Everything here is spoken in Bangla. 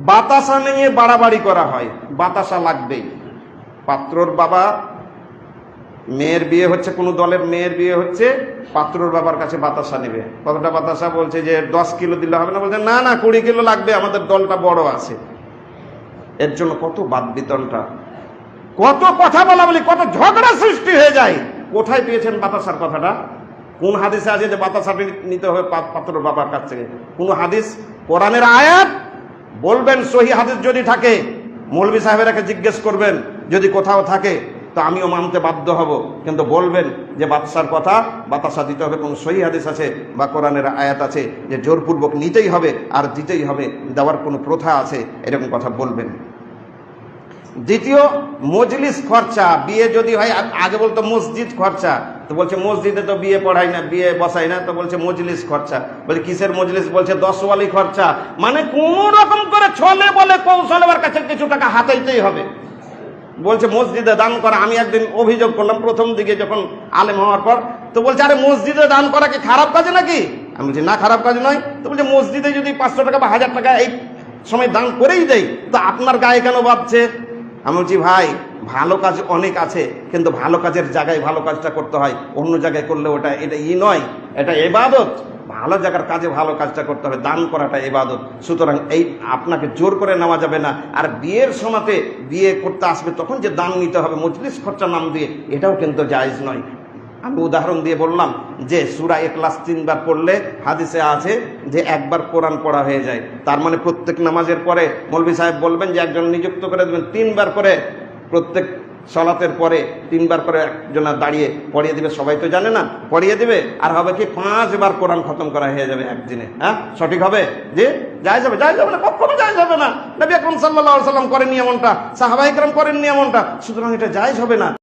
বাতাসা নিয়ে বাড়াবাড়ি করা হয়। বাতাসা লাগবেই। পাত্রর বাবা, মেয়ের বিয়ে হচ্ছে, কোনো দলের মেয়ের বিয়ে হচ্ছে, পাত্রর বাবার কাছে বাতাসা নেবে। কতটা বাতাসা বলছে যে, দশ কিলো দিলে হবে না? বলছে, না না, কুড়ি কিলো লাগবে, আমাদের দলটা বড় আছে। এর জন্য কত বাদ বিতনটা কত কথা বলা বলি, কত ঝগড়া সৃষ্টি হয়ে যায়। কোথায় পেয়েছেন বাতাসার কথাটা? কোন হাদিসে আছে যে বাতাসাটি নিতে হবে পাত্রর বাবার কাছ থেকে? কোন হাদিস? কোরআনের আয়াত? বলবেন সহি হাদিস যদি থাকে, মৌলবি সাহেবেরাকে জিজ্ঞেস করবেন, যদি কোথাও থাকে, তো আমিও মানতে বাধ্য হব। কিন্তু বলবেন যে বাদশার কথা বাতাসা দিতে হবে এবং সহি হাদিস আছে বা কোরআনের আয়াত আছে যে জোরপূর্বক নিতেই হবে আর দিতেই হবে, দেওয়ার কোনো প্রথা আছে, এরকম কথা বলবেন। দ্বিতীয়, মজলিস খরচা, বিয়ে যদি হয় আগে বলতো মসজিদ খরচা, তো বলছে মসজিদে তো বিয়ে পড়াই না, বিয়ে বসাই না, তো বলছে মজলিস খরচা। বলছে কিসের মজলিস? বলছে দশওয়ালি খরচা। মানে কোন রকম করে ছলে বলে কৌশল আমার কাছে কিছু টাকা হাতাইতেই হবে। বলছে মসজিদে দান করা, আমি একদিন অভিযোগ করলাম প্রথম দিকে যখন আলেম হওয়ার পর, তো বলছে, আরে মসজিদে দান করা কি খারাপ কাজ নাকি? আমি বলছি, না, খারাপ কাজ নয়। তো বলছে, মসজিদে যদি পাঁচশো টাকা বা হাজার টাকা এই সময় দান করেই দেয় তো আপনার গায়ে কেন বাঁধছে? আমি বলছি, ভাই, ভালো কাজ অনেক আছে, কিন্তু ভালো কাজের জায়গায় ভালো কাজটা করতে হয়। অন্য জায়গায় করলে ওটা, এটা ই নয়, এটা এবাদত। ভালো জায়গার কাজে ভালো কাজটা করতে হবে, দান করাটা এবাদত। সুতরাং এই আপনাকে জোর করে নেওয়া যাবে না। আর বিয়ের সময়তে বিয়ে করতে আসবে, তখন যে দান নিতে হবে, মজলিস খরচা নাম দিয়ে, এটাও কিন্তু জায়জ নয়। আমি উদাহরণ দিয়ে বললাম যে সুরা ক্লাস তিনবার পড়লে হাদিসে আছে যে একবার কোরআন পড়া হয়ে যায়। তার মানে প্রত্যেক নামাজের পরে মৌলভী সাহেব বলবেন যে একজন নিযুক্ত করে দেবেন। তিনবার করে প্রত্যেক সলাতের পরে তিনবার করে একজন দাঁড়িয়ে পড়িয়ে দিবে। সবাই তো জানে না, পড়িয়ে দিবে। আর হবে কি পাঁচবার কোরআন খতম করা হয়ে যাবে একদিনে। হ্যাঁ? সঠিক হবে? যে যায় যাবে যায় যাবে না, কখনো যায় যাবে না। নবী আকরম সাল্লাহ সাল্লাম করেননি এমনটা সাহাবাহিকরম করেননি এমনটা। সুতরাং এটা যায় হবে না।